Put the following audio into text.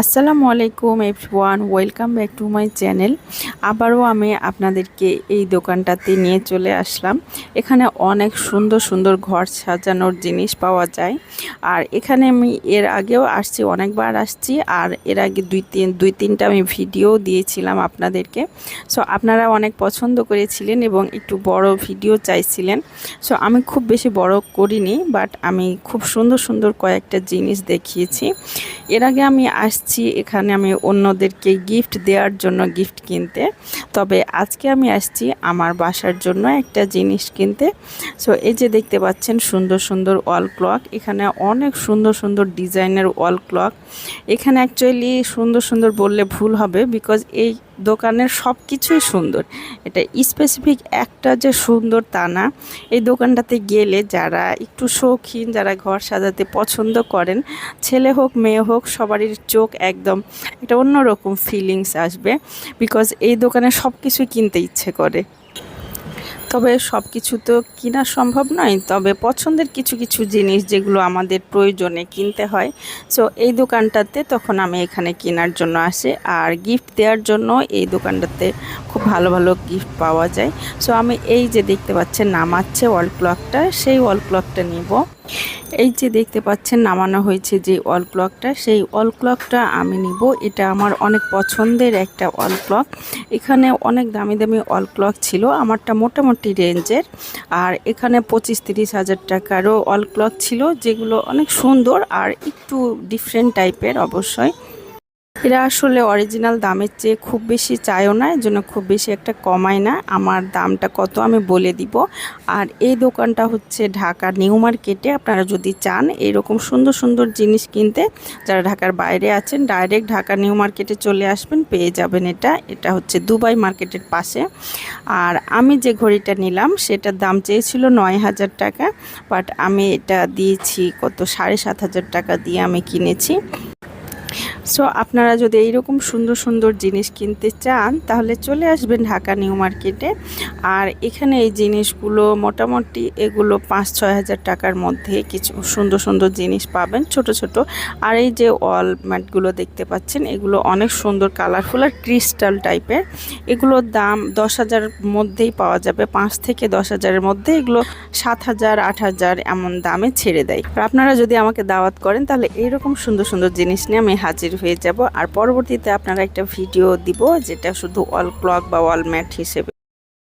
আসসালামু আলাইকুম everyone, welcome back to my channel. আবারও আমি আপনাদেরকে এই দোকানটাতে নিয়ে চলে আসলাম। এখানে অনেক সুন্দর সুন্দর ঘর সাজানোর জিনিস পাওয়া যায়। আর এখানে আমি এর আগেও আসছি, অনেকবার আসছি। আর এর আগে দুই তিন, দুই তিনটা আমি ভিডিও দিয়েছিলাম আপনাদেরকে। সো আপনারা অনেক পছন্দ করেছিলেন এবং একটু বড় ভিডিও চাইছিলেন। সো আমি খুব বেশি বড় করিনি, বাট আমি খুব সুন্দর সুন্দর কয়েকটা জিনিস দেখিয়েছি। এর আগে আমি আসছি এখানে আমি অন্যদেরকে গিফট দেওয়ার জন্য গিফট কিনতে। তবে আজকে আমি আসছি আমার বাসার জন্য একটা জিনিস কিনতে। সো এই যে দেখতে পাচ্ছেন, সুন্দর সুন্দর ওয়াল ক্লক এখানে অনেক সুন্দর সুন্দর ডিজাইনের ওয়াল ক্লক এখানে অ্যাকচুয়ালি সুন্দর সুন্দর বললে ভুল হবে বিকজ এই দোকানের সব কিছুই সুন্দর। এটা স্পেসিফিক একটা যে সুন্দর তা না। এই দোকানটাতে গেলে যারা একটু শৌখিন, যারা ঘর সাজাতে পছন্দ করেন, ছেলে হোক, মেয়ে হোক, সবারই চোখ একদম একটা অন্যরকম ফিলিংস আসবে। বিকজ এই দোকানে সব কিছুই কিনতে ইচ্ছে করে। তবে সব কিছু তো কেনা সম্ভব নয়, তবে পছন্দের কিছু কিছু জিনিস যেগুলো আমাদের প্রয়োজনে কিনতে হয়। সো এই দোকানটাতে তখন আমি এখানে কেনার জন্য আসি, আর গিফট দেওয়ার জন্য এই দোকানটাতে খুব ভালো ভালো গিফট পাওয়া যায়। সো আমি এই যে দেখতে পাচ্ছেন নামাচ্ছে ওয়াল ক্লকটা সেই ওয়াল ক্লকটা নিব। এই যে দেখতে পাচ্ছেন নামানো হয়েছে যে ওয়াল ক্লকটা সেই ওয়াল ক্লকটা আমি নিব। এটা আমার অনেক পছন্দের একটা ওয়াল ক্লক এখানে অনেক দামি দামি ওয়াল ক্লক ছিল, আমারটা মোটামুটি রেঞ্জের। আর এখানে পঁচিশ তিরিশ হাজার টাকারও অল ক্লথ ছিল, যেগুলো অনেক সুন্দর আর একটু ডিফারেন্ট টাইপের অবশ্যই। এরা আসলে অরিজিনাল দামের চেয়ে খুব বেশি চায়ও না জন্য খুব বেশি একটা কমায় না। আমার দামটা কত আমি বলে দিব। আর এই দোকানটা হচ্ছে ঢাকা নিউ মার্কেটে, আপনারা যদি চান এরকম সুন্দর সুন্দর জিনিস কিনতে, যারা ঢাকার বাইরে আছেন ডাইরেক্ট ঢাকা নিউ মার্কেটে চলে আসবেন, পেয়ে যাবেন এটা। এটা হচ্ছে দুবাই মার্কেটের পাশে। আর আমি যে ঘড়িটা নিলাম, সেটার দাম চেয়েছিল নয় হাজার টাকা বাট আমি এটা দিয়েছি কত? সাড়ে সাত হাজার টাকা দিয়ে আমি কিনেছি। সো আপনারা যদি এইরকম সুন্দর সুন্দর জিনিস কিনতে চান, তাহলে চলে আসবেন ঢাকা নিউ মার্কেটে। আর এখানে এই জিনিসগুলো মোটামুটি এগুলো পাঁচ ছয় হাজার টাকার মধ্যে কিছু সুন্দর সুন্দর জিনিস পাবেন, ছোট ছোট। আর এই যে ওয়াল ম্যাটগুলো দেখতে পাচ্ছেন, এগুলো অনেক সুন্দর কালারফুল আর ক্রিস্টাল টাইপের। এগুলোর দাম দশ হাজার মধ্যেই পাওয়া যাবে, পাঁচ থেকে দশ হাজারের মধ্যে এগুলো সাত হাজার, আট হাজার এমন দামে ছেড়ে দেয়। আপনারা যদি আমাকে দাওয়াত করেন, তাহলে এইরকম সুন্দর সুন্দর জিনিস নিয়ে আমি হাজির হয়ে যাব। আর পরবর্তীতে আপনারা একটা ভিডিও দিব যেটা শুধু অল ক্লক বা অল ম্যাট হিসেবে।